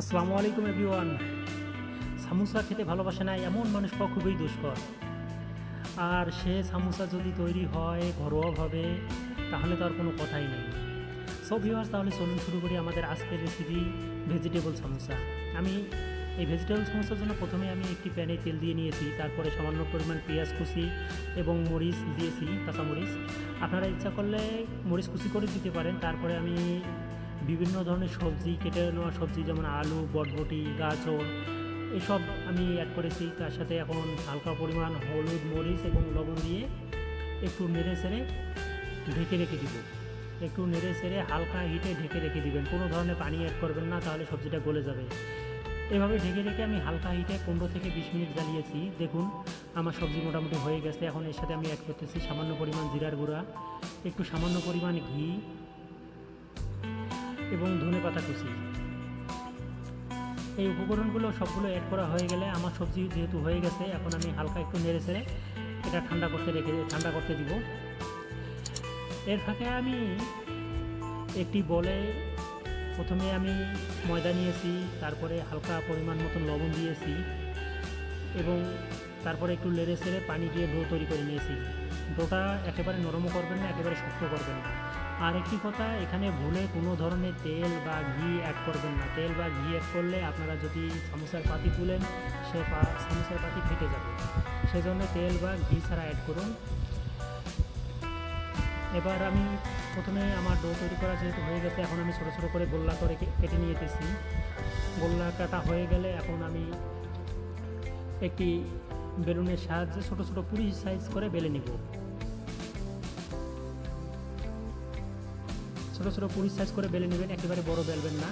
আসসালামু আলাইকুম এভরিওয়ান। সামোসা খেতে ভালোবাসে না, এমন মানুষ পাওয়া খুবই দুষ্কর। আর সে সামোসা যদি তৈরি হয় ঘরোয়াভাবে, তাহলে তো আর কোনো কথাই নেই। সব ভিউয়ার্স তাহলে চলুন শুরু করি আমাদের আজকের রেসিপি ভেজিটেবল সামোসা। আমি এই ভেজিটেবল সামোসার জন্য প্রথমে আমি একটি প্যানে তেল দিয়ে নিয়েছি, তারপরে সামান্য পরিমাণ পেঁয়াজ কুচি এবং মরিচ দিয়েছি, কাঁচামরিচ। আপনারা ইচ্ছা করলে মরিচ কুচি করে দিতে পারেন, তারপরে আমি বিভিন্ন ধরনের সবজি কেটে নেওয়া সবজি যেমন আলু, বটবটি, গাজর, এসব আমি অ্যাড করেছি। তার সাথে এখন হালকা পরিমাণ হলুদ, মরিচ এবং লবণ দিয়ে একটু নেড়ে চেড়ে ঢেকে রেখে দিব। একটু নেড়ে চেড়ে হালকা হিটে ঢেকে রেখে দিবেন। কোনো ধরনের পানি অ্যাড করবেন না, তাহলে সবজিটা গলে যাবে। এভাবে ঢেকে রেখে আমি হালকা হিটে পনেরো থেকে বিশ মিনিট জ্বালিয়েছি। দেখুন, আমার সবজি মোটামুটি হয়ে গেছে। এখন এর সাথে আমি অ্যাড করতেছি সামান্য পরিমাণ জিরার গুঁড়া, একটু সামান্য পরিমাণ ঘি এবং ধনে পাতা কুচি। এই উপকরণগুলো সবগুলো অ্যাড করা হয়ে গেলে আমার সবজি যেহেতু হয়ে গেছে, এখন আমি হালকা একটু নেড়ে চেড়ে এটা ঠান্ডা করতে রেখে ঠান্ডা করতে দিব। এর ফাঁকে আমি একটি বলে প্রথমে আমি ময়দা নিয়েছি, তারপরে হালকা পরিমাণ মতন লবণ দিয়েছি এবং তারপরে একটু লেড়ে চেড়ে পানি দিয়ে ডো তৈরি করে নিয়েছি। ডোটা একেবারে নরমও করবেন না, একেবারে শক্ত করবেন না। আর একটি কথা, এখানে ভুলে কোনো ধরনের তেল বা ঘি অ্যাড করবেন না। তেল বা ঘি অ্যাড করলে আপনারা যদি সামোসার পাতি তুলেন, সে সামোসার পাতি ফেটে যাবে। সেজন্য তেল বা ঘি ছাড়া অ্যাড করুন। এবার আমি প্রথমে আমার ডো তৈরি করা যেহেতু হয়ে গেছে, এখন আমি ছোটো ছোটো করে গোল্লা করে কেটে নিয়ে যেতেছি গোল্লা কাটা হয়ে গেলে এখন আমি একটি বেলুনের সাহায্যে ছোটো ছোটো পুরি সাইজ করে বেলে নিব। ছোটো ছোটো পুরি সাইজ করে বেলে নেবেন, একেবারে বড় বেলবেন না।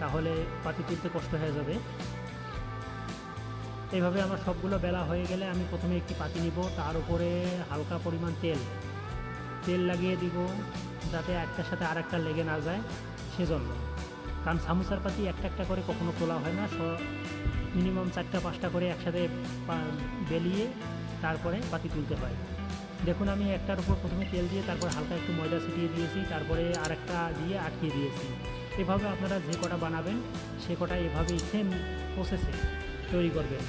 তাহলে পাতি তুলতে কষ্ট হয়ে যাবে। এইভাবে আমার সবগুলো বেলা হয়ে গেলে আমি প্রথমে একটি পাতি নিব, তার উপরে হালকা পরিমাণ তেল। তেল লাগিয়ে দিব, যাতে একটার সাথে আর একটা লেগে না যায় সেজন্য। কারণ সামোসার পাতি একটা একটা করে কখনো তোলা হয় না মিনিমাম চারটা পাঁচটা করে একসাথে বেলিয়ে তারপরে পাতি তুলতে হয়। দেখুন, আমি একটার উপর প্রথমে তেল দিয়ে, তারপর হালকা একটু ময়দা ছিটিয়ে দিয়েছি, তারপরে আরেকটা দিয়ে আটকিয়ে দিয়েছি। এভাবে আপনারা যে কটা বানাবেন, সে কটা এভাবেই সেম প্রসেসে তৈরি করবেন।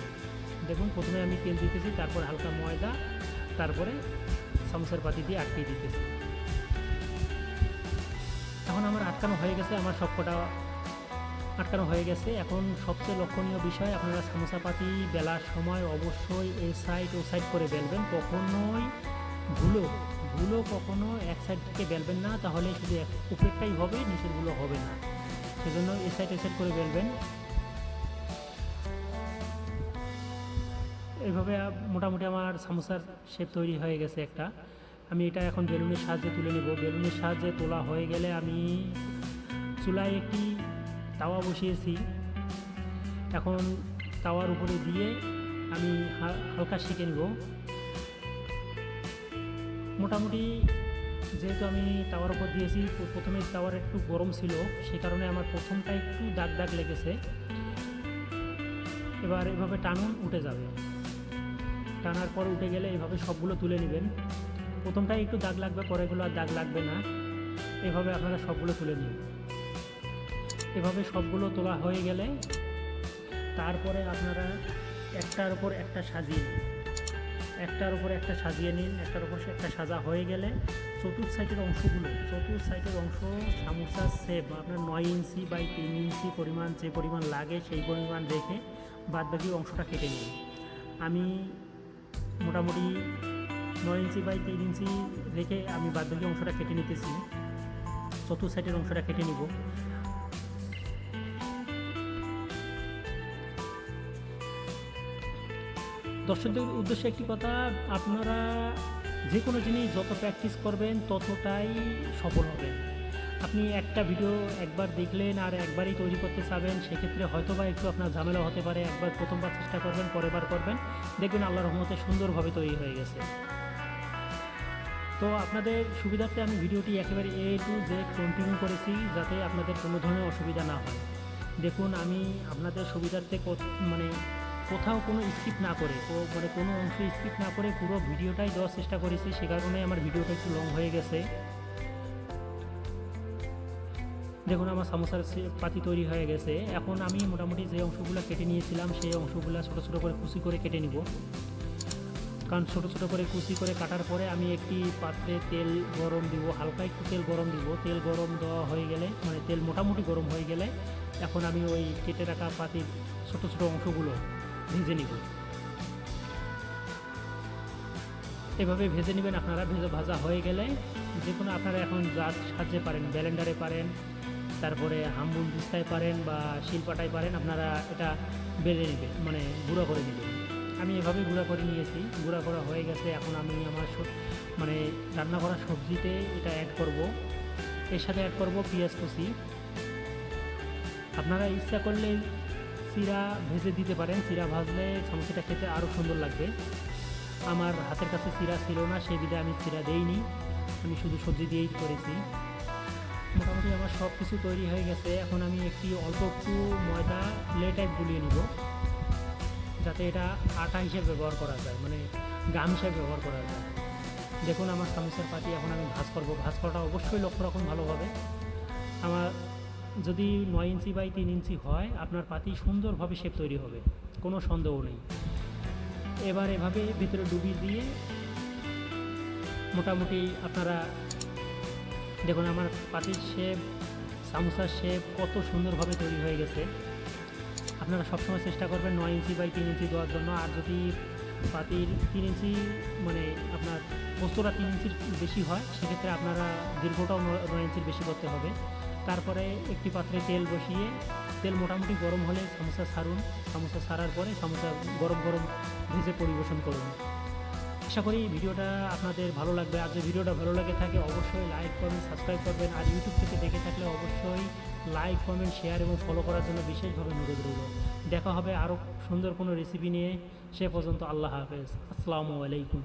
দেখুন, প্রথমে আমি তেল দিতেছি, তারপর হালকা ময়দা, তারপরে সামোসার পাতি দিয়ে আটকিয়ে দিতেছি। এখন আমার আটকানো হয়ে গেছে, আমার সব কটা আটকানো হয়ে গেছে। এখন সবচেয়ে লক্ষণীয় বিষয়, আপনারা সামোসা পাতি বেলার সময় অবশ্যই এই সাইড ও সাইড করে বেলবেন। কখনোই ভুলো ভুলো কখনো এক সাইড থেকে বেলবেন না, তাহলে শুধু এক উপরেরটাই হবে, নিচেরগুলো হবে না। সেজন্য এ সাইড এ সাইড করে বেলবেন। এইভাবে মোটামুটি আমার সামোসার শেপ তৈরি হয়ে গেছে একটা। আমি এটা এখন বেলুনের সাহায্যে তুলে নেব। বেলুনের সাহায্যে তোলা হয়ে গেলে আমি চুলায় একটি তাওয়া বসিয়েছি। এখন তাওয়ার উপরে দিয়ে আমি হালকা শিখে নেব। মোটামুটি যেহেতু আমি তাওয়ার উপর দিয়েছি প্রথমে তাওয়ার একটু গরম ছিল, সেই কারণে আমার প্রথমটা একটু দাগ দাগ লেগেছে। এবার এভাবে টানুন, উঠে যাবে। টানার পর উঠে গেলে এভাবে সবগুলো তুলে নেবেন। প্রথমটাই একটু দাগ লাগবে পরেগুলো আর দাগ লাগবে না। এভাবে আপনারা সবগুলো তুলে নিন। এভাবে সবগুলো তোলা হয়ে গেলে তারপরে আপনারা একটার উপর একটা সাজিয়ে একটার উপর একটা সাজিয়ে নিন, একটার উপর একটা সাজা হয়ে গেলে চতুর্থ সাইডের অংশগুলো, চতুর্থ সাইডের অংশ সামোসার শেপ আপনার নয় ইঞ্চি বাই তিন ইঞ্চি পরিমাণ যে পরিমাণ লাগে সেই পরিমাণ রেখে বাদবাকি অংশটা কেটে নিন। আমি মোটামুটি নয় ইঞ্চি বাই তিন ইঞ্চি রেখে আমি বাদবাকি অংশটা কেটে নিতেছি। চতুর্থ সাইডের অংশটা কেটে নিব। দর্শকদের উদ্দেশ্যে একটি কথা, আপনারা যে কোনো জিনিস যত প্র্যাকটিস করবেন, ততটাই সফল হবেন। আপনি একটা ভিডিও একবার দেখলেন আর একবারই তৈরি করতে চাবেন, সেক্ষেত্রে হয়তো বা একটু আপনার ঝামেলা হতে পারে, একবার প্রথমবার চেষ্টা করবেন পরের বার করবেন। দেখবেন আল্লাহ রহমতে সুন্দরভাবে তৈরি হয়ে গেছে। তো আপনাদের সুবিধার্থে আমি ভিডিওটি একেবারে এ টু জেড কন্টিনিউ করেছি, যাতে আপনাদের কোনো ধরনের অসুবিধা না হয়। দেখুন, আমি আপনাদের সুবিধার্থে মানে কোথাও কোনো স্কিপ না করে, তো মানে কোনো অংশ স্কিপ না করে পুরো ভিডিওটাই দেওয়ার চেষ্টা করেছি, সে কারণে আমার ভিডিওটা একটু লং হয়ে গেছে। দেখুন, আমার সামোসার পাতি তৈরি হয়ে গেছে। এখন আমি মোটামুটি যে অংশগুলো কেটে নিয়েছিলাম, সেই অংশগুলো ছোটো ছোটো করে কুচি করে কেটে নিব। কারণ ছোটো ছোটো করে কুচি করে কাটার পরে আমি একটি পাত্রে তেল গরম দিব, হালকা একটু তেল গরম দিব। তেল গরম দেওয়া হয়ে গেলে মানে তেল মোটামুটি গরম হয়ে গেলে, এখন আমি ওই কেটে রাখা পাতির ছোটো ছোটো অংশগুলো ভেজে নিব। এভাবে ভেজে নেবেন, আপনারা ভেজে ভাজা হয়ে গেলে যে কোনো আপনারা এখন যা সাহায্যে পারেন ব্যালেন্ডারে পারেন, তারপরে হাম্বুল দিস্তায় পারেন বা শিলপাটায় পারেন, আপনারা এটা বেলে নেবেন মানে গুঁড়ো করে নেবেন। আমি এভাবে গুঁড়া করে নিয়েছি, গুঁড়া করা হয়ে গেছে, এখন আমি আমার মানে রান্না করা সবজিতে এটা অ্যাড করব। এর সাথে অ্যাড করব পেঁয়াজ কুচি। আপনারা ইচ্ছা করলে চিরা ভেজে দিতে পারেন। চিরা ভাজলে সমস্যাটা খেতে আরও সুন্দর লাগবে। আমার হাতের কাছে চিরা ছিল না সেই বিধে আমি চিরা দেইনি। আমি শুধু সবজি দিয়েই করেছি। মোটামুটি আমার সব কিছু তৈরি হয়ে গেছে। এখন আমি একটি অল্প একটু ময়দা লে টাইপ গুলিয়ে নিব। যাতে এটা আটা হিসেবে ব্যবহার করা যায় মানে গাম হিসেবে ব্যবহার করা যায়। দেখুন, আমার সামোসার পাটি এখন আমি ভাজ করব। ভাজ করাটা অবশ্যই লক্ষ্য রাখুন ভালোভাবে আমার যদি নয় ইঞ্চি বাই তিন ইঞ্চি হয়, আপনার পাতি সুন্দরভাবে শেপ তৈরি হবে। কোনো সন্দেহ নেই। এবার এভাবে ভিতরে ডুবিয়ে দিয়ে মোটামুটি আপনারা দেখুন, আমার পাতির শেপ সামোসার শেপ কত সুন্দরভাবে তৈরি হয়ে গেছে। আপনারা সবসময় চেষ্টা করবেন নয় ইঞ্চি বাই তিন ইঞ্চি দেওয়ার জন্য। আর যদি পাতির তিন ইঞ্চি মানে আপনার পোস্তটা তিন ইঞ্চির বেশি হয়, সেক্ষেত্রে আপনারা দীর্ঘটাও নয় ইঞ্চির বেশি করতে হবে। তারপরে একটি পাত্রে তেল বসিয়ে, তেল মোটামুটি গরম হলে সামোসা সারুন। সামোসা সারার পরে সামোসা গরম গরম ভেজে পরিবেশন করুন। আশা করি ভিডিওটা আপনাদের ভালো লাগবে। আর যদি ভিডিওটা ভালো লাগে থাকে, অবশ্যই লাইক করবেন সাবস্ক্রাইব করবেন। আর ইউটিউব থেকে দেখে থাকলে অবশ্যই লাইক, কমেন্ট, শেয়ার এবং ফলো করার জন্য বিশেষভাবে অনুরোধ রইল। দেখা হবে আরও সুন্দর কোনো রেসিপি নিয়ে। সে পর্যন্ত আল্লাহ হাফেজ। আসসালামু আলাইকুম।